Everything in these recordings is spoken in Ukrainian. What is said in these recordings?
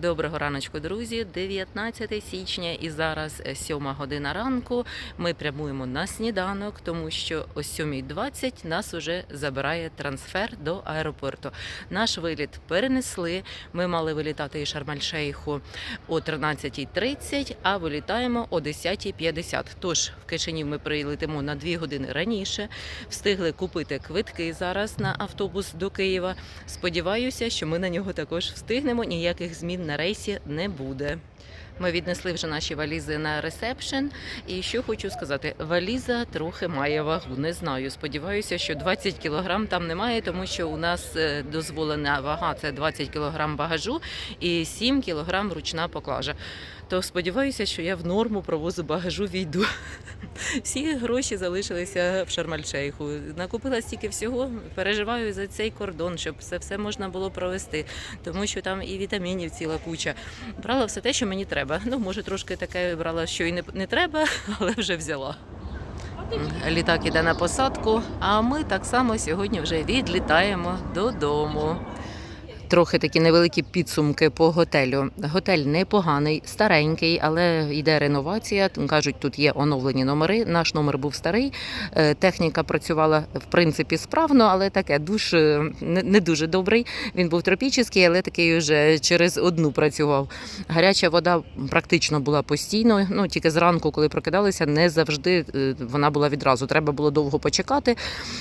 Доброго раночку, друзі. 19 січня і зараз 7 година ранку. Ми прямуємо на сніданок, тому що о 7.20 нас уже забирає трансфер до аеропорту. Наш виліт перенесли. Ми мали вилітати із Шармаль-Шейху о 13.30, а вилітаємо о 10.50. Тож в Кишинів ми прилетимо на 2 години раніше. Встигли купити квитки зараз на автобус до Києва. Сподіваюся, що ми на нього також встигнемо. Ніяких змін на рейсі не буде. Ми віднесли вже наші валізи на ресепшн. І що хочу сказати, валіза трохи має вагу. Не знаю. Сподіваюся, що 20 кілограм там немає, тому що у нас е, дозволена вага це 20 кілограм багажу і 7 кілограм ручна поклажа. То сподіваюся, що я в норму провозу багажу війду. Всі гроші залишилися в Шармальшейху. Накупила стільки всього. Переживаю за цей кордон, щоб це все можна було провести, тому що там і вітамінів ціла куча. Брала все те, що мені треба. Ну, може, трошки таке брала, що і не, не треба, але вже взяла. Літак іде на посадку, а ми так само сьогодні вже відлітаємо додому. Трохи такі невеликі підсумки по готелю. Готель непоганий, старенький, але йде реновація. Кажуть, тут є оновлені номери. Наш номер був старий. Е, Техніка працювала в принципі справно, але таке душ е, не дуже добрий. Він був тропічний, але такий вже через одну працював. Гаряча вода практично була постійно. Ну тільки зранку, коли прокидалися, не завжди е, вона була відразу. Треба було довго почекати.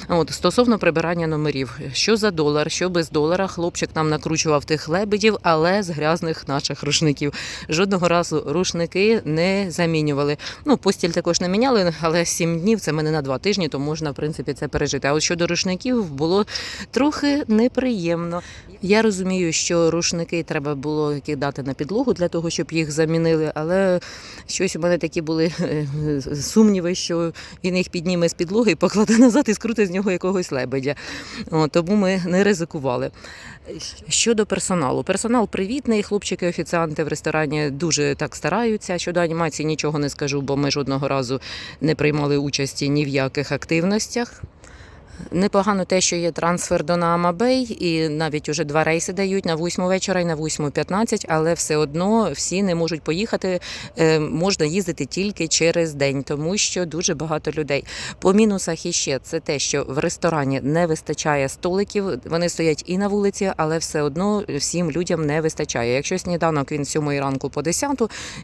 От стосовно прибирання номерів, що за долар, що без долара, хлопчик нам накручував тих лебедів, але з грязних наших рушників. Жодного разу рушники не замінювали. Ну, постіль також не міняли, але сім днів це мене на два тижні, то можна в принципі це пережити. А от щодо рушників було трохи неприємно. Я розумію, що рушники треба було кидати на підлогу для того, щоб їх замінили, але щось у мене такі були е, сумніви, що він їх підніме з підлоги і покладе назад і скрутить з нього якогось лебедя. О, тому ми не ризикували. Щодо персоналу, персонал привітний, хлопчики, офіціанти в ресторані дуже так стараються. Щодо анімації нічого не скажу, бо ми жодного разу не приймали участі ні в яких активностях. Непогано те, що є трансфер до Наамабей, і навіть уже два рейси дають на 8 вечора і на 8.15, але все одно всі не можуть поїхати. Е, Можна їздити тільки через день, тому що дуже багато людей. По мінусах іще це те, що в ресторані не вистачає столиків. Вони стоять і на вулиці, але все одно всім людям не вистачає. Якщо сніданок він 7 ранку по 10,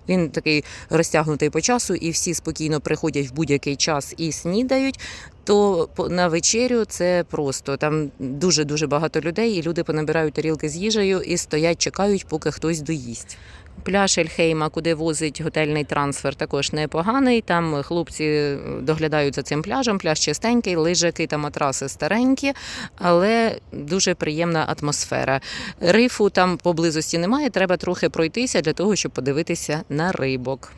він такий розтягнутий по часу, і всі спокійно приходять в будь-який час і снідають то на вечерю це просто там дуже дуже багато людей, і люди понабирають тарілки з їжею і стоять, чекають, поки хтось доїсть. Пляж Ельхейма, куди возить готельний трансфер, також непоганий. Там хлопці доглядають за цим пляжем. Пляж чистенький, лижаки та матраси старенькі, але дуже приємна атмосфера. Рифу там поблизості немає. Треба трохи пройтися для того, щоб подивитися на рибок.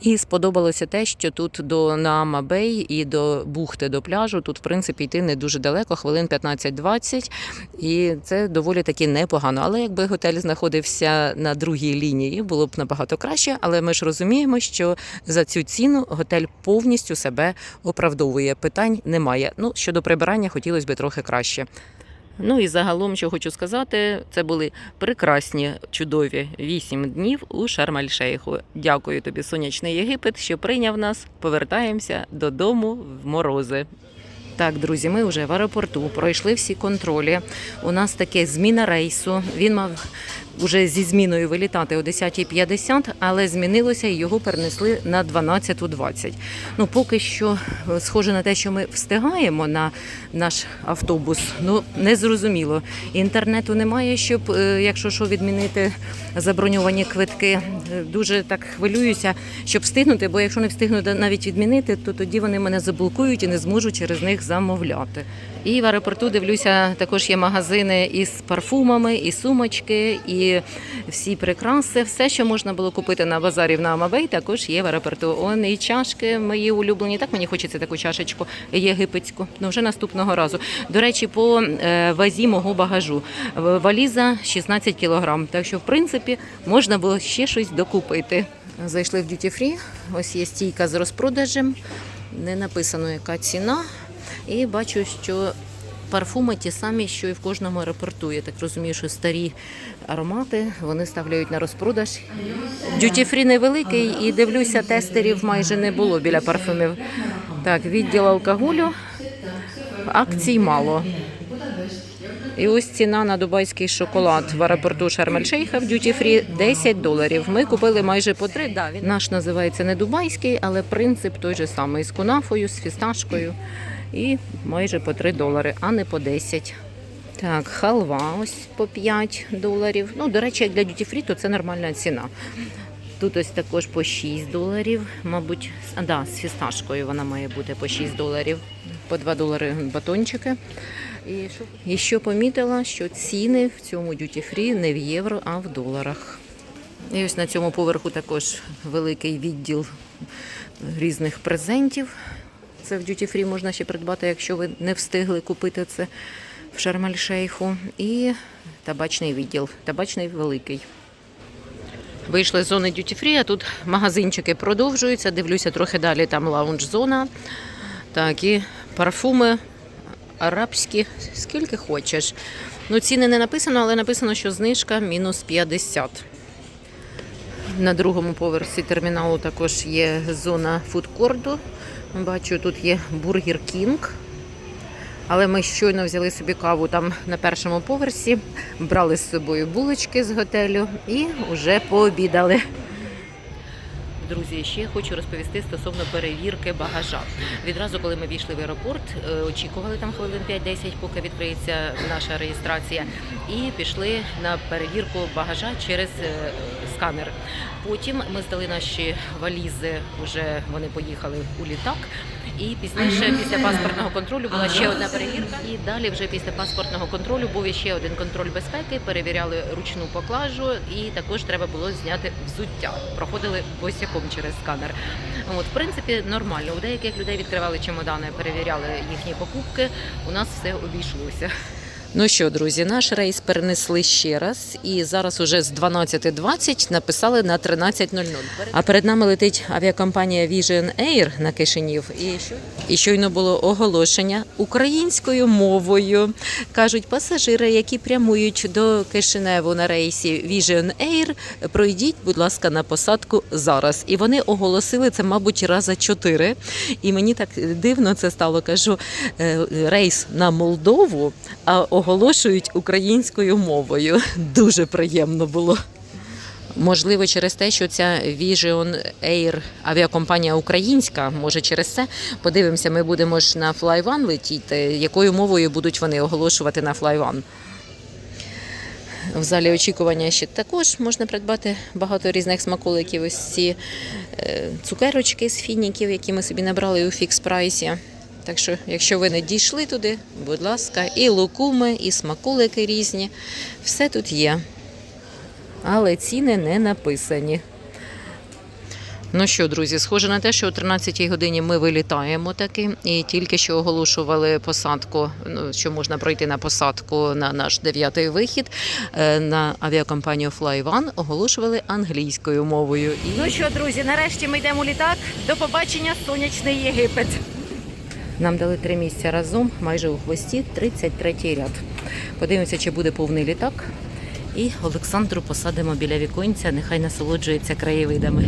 І сподобалося те, що тут до Наама Бей і до бухти до пляжу тут, в принципі, йти не дуже далеко, хвилин 15-20, і це доволі таки непогано. Але якби готель знаходився на другій лінії, було б набагато краще. Але ми ж розуміємо, що за цю ціну готель повністю себе оправдовує. Питань немає. Ну щодо прибирання, хотілося б трохи краще. Ну і загалом, що хочу сказати, це були прекрасні, чудові вісім днів у Шарм-Аль-Шейху. Дякую тобі, сонячний Єгипет, що прийняв нас. Повертаємося додому в морози. Так, друзі, ми вже в аеропорту пройшли всі контролі. У нас таке зміна рейсу. Він мав уже зі зміною вилітати о 10.50, але змінилося і його перенесли на 12.20. Ну, поки що е, схоже на те, що ми встигаємо на наш автобус. Ну, не зрозуміло. Інтернету немає, щоб, е, якщо що, відмінити заброньовані квитки. Е, Дуже так хвилююся, щоб встигнути, бо якщо не встигну навіть відмінити, то тоді вони мене заблокують і не зможу через них замовляти. І в аеропорту дивлюся, також є магазини із парфумами, і сумочки, і всі прикраси. Все, що можна було купити на базарі в Наамабей, також є в аеропорту. Он і чашки мої улюблені. Так мені хочеться таку чашечку єгипетську. Ну вже наступного разу. До речі, по е, вазі мого багажу. Валіза 16 кілограм. Так що, в принципі, можна було ще щось докупити. Зайшли в Duty Free. Ось є стійка з розпродажем. Не написано, яка ціна. І бачу, що парфуми ті самі, що і в кожному аеропорту. Я так розумію, що старі аромати вони ставляють на розпродаж. Дюті фрі невеликий і дивлюся, тестерів майже не було біля парфумів. Так, відділ алкоголю. Акцій мало. І ось ціна на дубайський шоколад в аеропорту Шарм-ель-Шейха в Duty Free 10 доларів. Ми купили майже по 3. Да, він наш називається не дубайський, але принцип той же самий з кунафою, з фісташкою. І майже по 3 долари, а не по 10. Так, халва ось по 5 доларів. Ну, до речі, як для Duty Free, то це нормальна ціна. Тут ось також по 6 доларів, мабуть, а, да, з фісташкою вона має бути по 6 доларів, по 2 долари батончики. І що, і що помітила, що ціни в цьому Free не в євро, а в доларах. І ось на цьому поверху також великий відділ різних презентів. Це в Duty Free можна ще придбати, якщо ви не встигли купити це в Шарм-ель-Шейху. І табачний відділ. Табачний великий. Вийшли з зони Free, а тут магазинчики продовжуються. Дивлюся трохи далі, там лаунж-зона. Так, і парфуми арабські, скільки хочеш. Ну, ціни не написано, але написано, що знижка мінус 50. На другому поверсі терміналу також є зона фудкорду. Бачу, тут є бургер Кінг. Але ми щойно взяли собі каву там на першому поверсі, брали з собою булочки з готелю і вже пообідали. Друзі, ще хочу розповісти стосовно перевірки багажа. Відразу, коли ми війшли в аеропорт, е, очікували там хвилин 5-10, поки відкриється наша реєстрація, і пішли на перевірку багажа через е, сканер. Потім ми здали наші валізи, вже вони поїхали у літак. І пізніше, після паспортного контролю, була ще одна перевірка. І далі, вже після паспортного контролю, був ще один контроль безпеки. Перевіряли ручну поклажу, і також треба було зняти взуття. Проходили босяком через сканер. От, в принципі, нормально. У деяких людей відкривали чемодани, перевіряли їхні покупки. У нас все обійшлося. Ну що, друзі, наш рейс перенесли ще раз, і зараз уже з 12.20 написали на 13.00. А перед нами летить авіакомпанія Vision Air на Кишинів. І що і щойно було оголошення українською мовою. кажуть, пасажири, які прямують до Кишиневу на рейсі Vision Air, пройдіть, будь ласка, на посадку зараз. І вони оголосили це, мабуть, раза чотири. І мені так дивно це стало. Кажу, е, рейс на Молдову, а оголошують українською мовою. Дуже приємно було. Можливо, через те, що ця Vision Air авіакомпанія українська, може через це подивимося, ми будемо ж на Fly One летіти. Якою мовою будуть вони оголошувати на Fly One? В залі очікування ще також можна придбати багато різних смаколиків. Ось ці е, цукерочки з фініків, які ми собі набрали у фікс прайсі. Так що, якщо ви не дійшли туди, будь ласка, і лукуми, і смаколики різні. Все тут є. Але ціни не написані. Ну що, друзі, схоже на те, що о 13-й годині ми вилітаємо таки, і тільки що оголошували посадку, ну, що можна пройти на посадку на наш дев'ятий вихід е, на авіакомпанію FlyOne оголошували англійською мовою. І... Ну що, друзі, нарешті ми йдемо у літак. До побачення, сонячний Єгипет. Нам дали три місця разом, майже у хвості, 33-й ряд. Подивимося, чи буде повний літак. І Олександру посадимо біля віконця, нехай насолоджується краєвидами.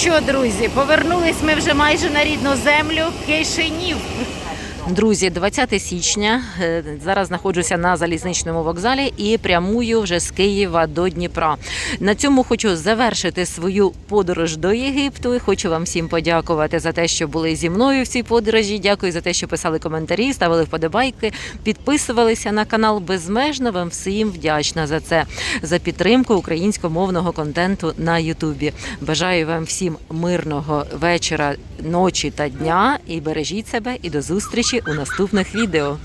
Що, друзі, повернулись ми вже майже на рідну землю Кишинів. Друзі, 20 січня. е, Зараз знаходжуся на залізничному вокзалі і прямую вже з Києва до Дніпра. На цьому хочу завершити свою подорож до Єгипту. І Хочу вам всім подякувати за те, що були зі мною в цій подорожі. Дякую за те, що писали коментарі, ставили вподобайки, підписувалися на канал. Безмежно вам всім вдячна за це, за підтримку українськомовного контенту на Ютубі. Бажаю вам всім мирного вечора, ночі та дня і бережіть себе і до у наступних відео.